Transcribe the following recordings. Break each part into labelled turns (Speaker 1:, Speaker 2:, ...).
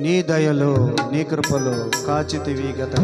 Speaker 1: నీ దయలో నీ కృపలో కాచితివి గత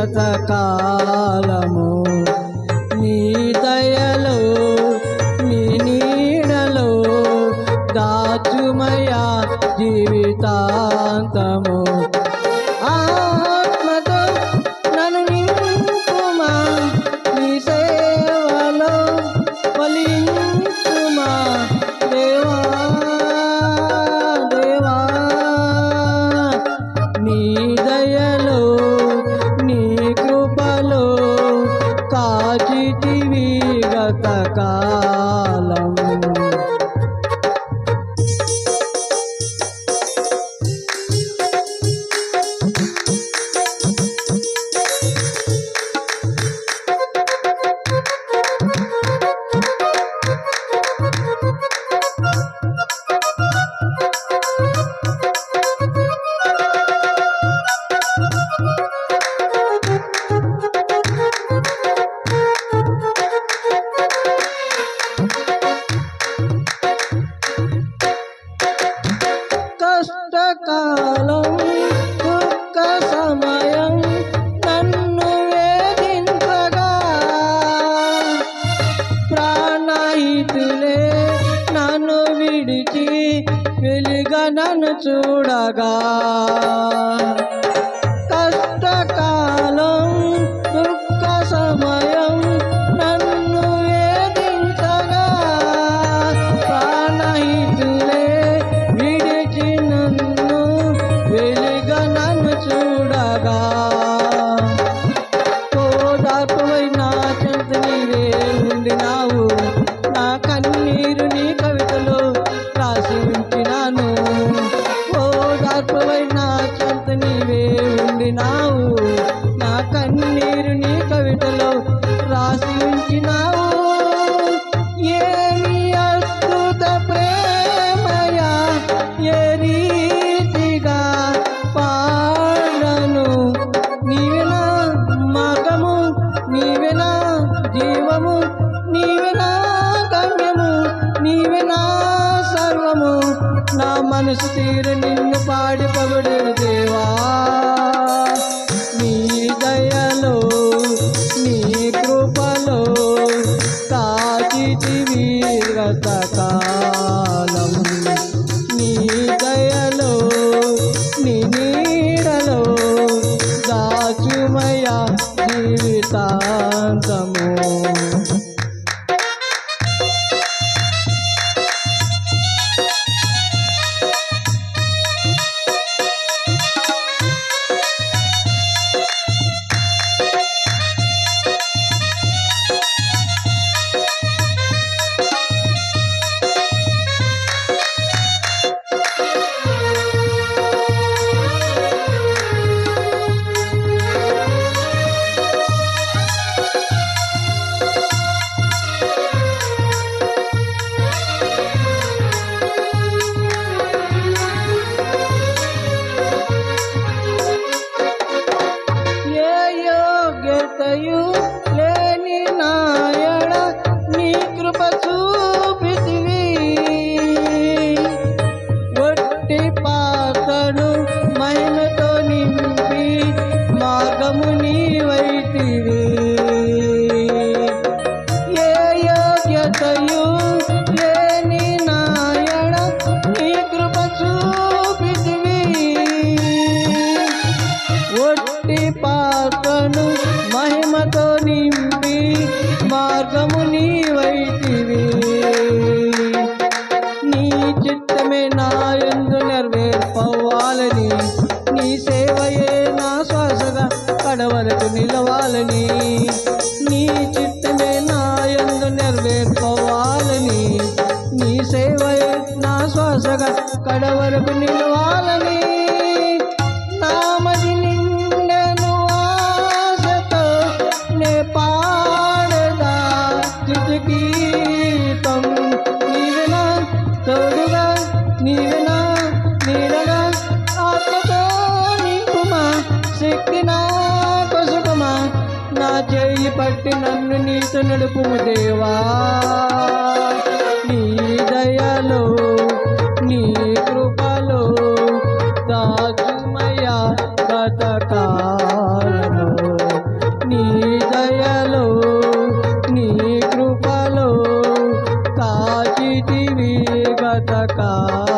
Speaker 2: గత వెలుగా నన్ను చూడగా కష్టకాలం నా కన్నీరు నీ కవితలో రాసి ఉంచినావు ఏమి అద్భుత ప్రేమయా ఏ రీతిగా పాడను. నీవెన మగము నీవెనా జీవము నీవెనా గమ్యము నీవెన సర్వము. నా మనసు తీరు నిన్ను పాడి పగుడేను దేవా. నీ దయలో నీ కృపలో కాచితివి గత కాలం. నీ దయలో నీ నీడలో దాచుమయ జీవితాంతము. నీవైతివి ఏ యోగ్యతయు లేని నీ మహిమతో నింపి మార్గము నీవైతివి. నీ చిత్తమే నా ఎందు నెరవేర్పవ్వాలని నీ సే పాటు నిలవాలని నీ చిత్తమే నాయందు నెరవేర్కోవాలని నీ సేవ నా శ్వాసగా కడవరకు నిలవాలని నామది నిండను ఆశతో నే పాడదా గీతం నీవెనా తోడుగా నీడగా ఆత్మతో నింపుమా శక్తి నా చేయి నన్ను నీతో నడుపుము దేవా. నీ దయలో నీ కృపలో దాచుమయ గతకాలము నీ దయలో నీ కృపలో కాచితివి గతకాలము